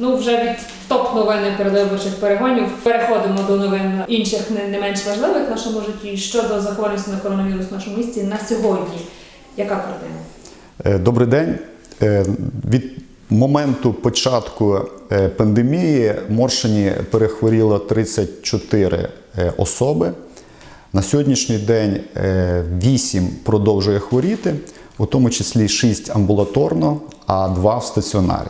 Ну, вже від топ-новини передвиборчих перегонів переходимо до новин інших не, менш важливих в нашому житті щодо захворюваності на коронавірус в нашому місті на сьогодні. Яка картина? Е, Добрий день. Е, Від моменту початку е, пандемії Моршині перехворіло 34 е, особи. На сьогоднішній день 8 продовжує хворіти, у тому числі 6 амбулаторно, а 2 в стаціонарі.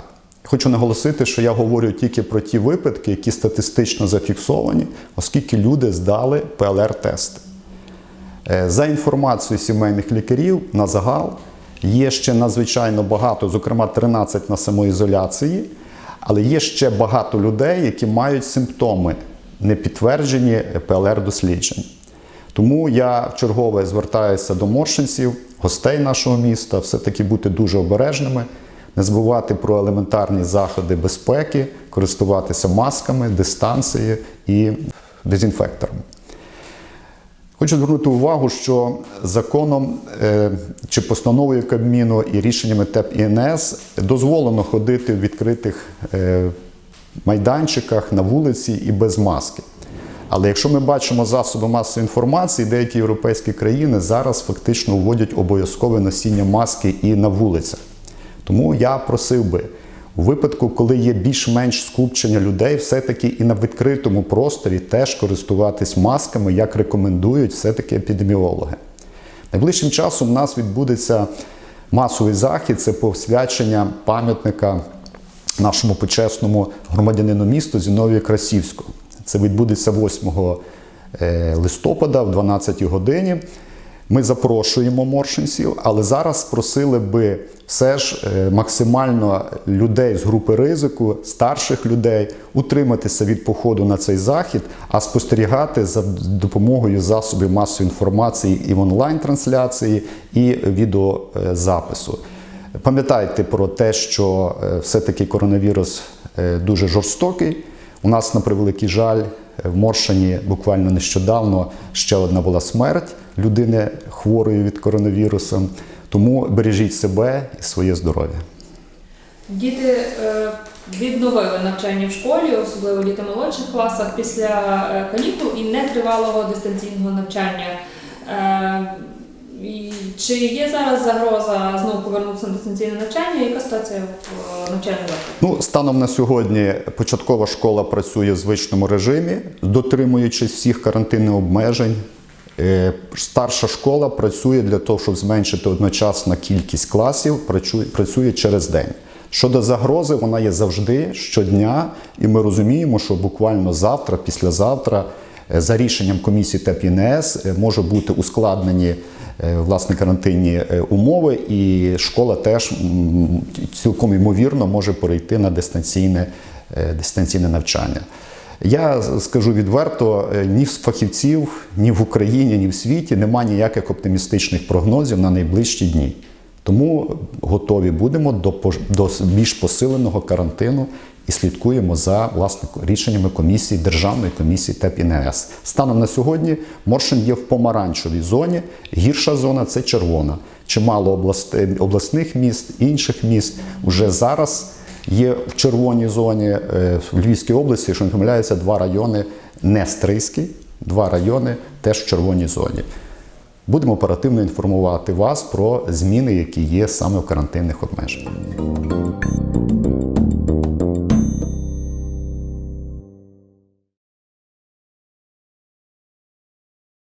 Хочу наголосити, що я говорю тільки про ті випадки, які статистично зафіксовані, оскільки люди здали ПЛР-тести. Е, За інформацією сімейних лікарів на загал є ще надзвичайно багато, зокрема 13 на самоізоляції, але є ще багато людей, які мають симптоми, не підтверджені ПЛР-досліджень. Тому я вчергове звертаюся до моршинців, гостей нашого міста, все-таки бути дуже обережними, не забувати про елементарні заходи безпеки, користуватися масками, дистанцією і дезінфекторами. Хочу звернути увагу, що законом е, чи постановою Кабміну і рішеннями ТЕП і НС дозволено ходити в відкритих е, майданчиках на вулиці і без маски. Але якщо ми бачимо засоби масової інформації, деякі європейські країни зараз фактично вводять обов'язкове носіння маски і на вулицях. Тому я просив би у випадку, коли є більш-менш скупчення людей, все-таки і на відкритому просторі теж користуватись масками, як рекомендують все-таки епідеміологи. Найближчим часом у нас відбудеться масовий захід, це посвячення пам'ятника нашому почесному громадянину місту Зіновію Красівському. Це відбудеться 8 е, листопада в 12 годині. Ми запрошуємо моршинців, але зараз просили би все ж е, максимально людей з групи ризику, старших людей, утриматися від походу на цей захід, а спостерігати за допомогою засобів масової інформації і в онлайн-трансляції, і відеозапису. Пам'ятайте про те, що е, все-таки коронавірус е, дуже жорстокий. У нас, на превеликий жаль, в Моршині буквально нещодавно ще одна була смерть людини хворої від коронавірусу. Тому бережіть себе і своє здоров'я. Діти е, відновили навчання в школі, особливо діти молодших класах, після е, канікул і нетривалого дистанційного навчання. Чи є зараз загроза знову повернутися на дистанційне навчання? Яка ситуація в е, навчальному закладі? Ну, станом на сьогодні початкова школа працює в звичному режимі, дотримуючись всіх карантинних обмежень. Е, Старша школа працює для того, щоб зменшити одночасно кількість класів, працює, через день. Щодо загрози, вона є завжди щодня, і ми розуміємо, що буквально завтра, післязавтра, е, за рішенням комісії ТЕП-ІНС може бути ускладнені власне карантинні е, умови, і школа теж цілком ймовірно може перейти на дистанційне, е, дистанційне навчання. Я скажу відверто, е, ні в фахівців, ні в Україні, ні в світі немає ніяких оптимістичних прогнозів на найближчі дні. Тому готові будемо до, до більш посиленого карантину і слідкуємо за власне рішеннями комісії Державної комісії ТЕП ІНС. Станом на сьогодні Моршин є в помаранчевій зоні, гірша зона це червона. Чимало обласних міст, інших міст вже зараз є в червоній зоні. Е, В Львівській області, якщо не помиляюся, два райони не Стрийський, два райони теж в червоній зоні. Будемо оперативно інформувати вас про зміни, які є саме в карантинних обмеженнях.